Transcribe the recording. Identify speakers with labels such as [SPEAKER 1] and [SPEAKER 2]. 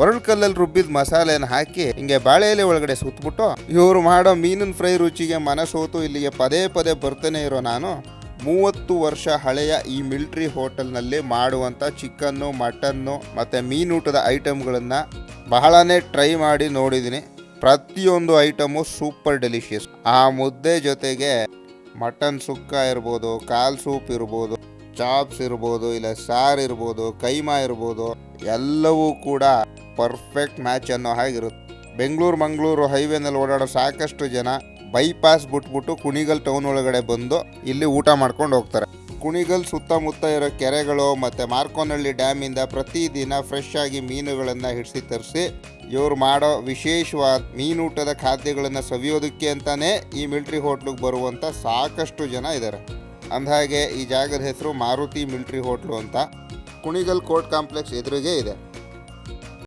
[SPEAKER 1] ಒರಳು ಕಲ್ಲಲ್ಲಿ ರುಬ್ಬಿದ ಮಸಾಲೆನ ಹಾಕಿ ಹಿಂಗೆ ಬಾಳೆ ಎಲೆ ಒಳಗಡೆ ಸುತ್ತಬಿಟ್ಟು ಇವರು ಮಾಡೋ ಮೀನಿನ ಫ್ರೈ ರುಚಿಗೆ ಮನಸೋತು ಇಲ್ಲಿಗೆ ಪದೇ ಪದೇ ಬರ್ತಾನೆ ಇರೋ ನಾನು. ಮೂವತ್ತು ವರ್ಷ ಹಳೆಯ ಈ ಮಿಲ್ಟ್ರಿ ಹೋಟೆಲ್ನಲ್ಲಿ ಮಾಡುವಂಥ ಚಿಕನ್ನು, ಮಟನ್ನು ಮತ್ತು ಮೀನೂಟದ ಐಟಮ್ಗಳನ್ನು ಬಹಳನೇ ಟ್ರೈ ಮಾಡಿ ನೋಡಿದ್ದೀನಿ. ಪ್ರತಿಯೊಂದು ಐಟಮು ಸೂಪರ್ ಡೆಲಿಷಿಯಸ್. ಆ ಮುದ್ದೆ ಜೊತೆಗೆ ಮಟನ್ ಸುಕ್ಕ ಇರ್ಬೋದು, ಕಾಲ್ ಸೂಪ್ ಇರ್ಬೋದು, ಚಾಪ್ಸ್ ಇರ್ಬೋದು, ಇಲ್ಲ ಸಾರ್ ಇರ್ಬೋದು, ಕೈಮಾ ಇರ್ಬೋದು, ಎಲ್ಲವೂ ಕೂಡ ಪರ್ಫೆಕ್ಟ್ ಮ್ಯಾಚ್ ಅನ್ನೋ ಹಾಗಿರುತ್ತೆ ಬೆಂಗಳೂರು, ಮಂಗಳೂರು ಹೈವೇನಲ್ಲಿ ಓಡಾಡೋ ಸಾಕಷ್ಟು ಜನ ಬೈಪಾಸ್ ಬಿಟ್ಬಿಟ್ಟು ಕುಣಿಗಲ್ ಟೌನ್ ಒಳಗಡೆ ಬಂದು ಇಲ್ಲಿ ಊಟ ಮಾಡ್ಕೊಂಡು ಹೋಗ್ತಾರೆ. ಕುಣಿಗಲ್ ಸುತ್ತಮುತ್ತ ಇರೋ ಕೆರೆಗಳು ಮತ್ತು ಮಾರ್ಕೋನಹಳ್ಳಿ ಡ್ಯಾಮಿಂದ ಪ್ರತಿದಿನ ಫ್ರೆಶ್ ಆಗಿ ಮೀನುಗಳನ್ನು ಹಿಡಿಸಿ ತರಿಸಿ, ಇವ್ರು ಮಾಡೋ ವಿಶೇಷವಾದ ಮೀನೂಟದ ಖಾದ್ಯಗಳನ್ನು ಸವಿಯೋದಕ್ಕೆ ಅಂತಾನೆ ಈ ಮಿಲ್ಟ್ರಿ ಹೋಟ್ಲಿಗೆ ಬರುವಂಥ ಸಾಕಷ್ಟು ಜನ ಇದ್ದಾರೆ ಅಂದಹಾಗೆ ಈ ಜಾಗದ ಹೆಸರು ಮಾರುತಿ ಮಿಲ್ಟ್ರಿ ಹೋಟ್ಲು ಅಂತ. ಕುಣಿಗಲ್ ಕೋರ್ಟ್ ಕಾಂಪ್ಲೆಕ್ಸ್ ಎದುರಿಗೆ ಇದೆ.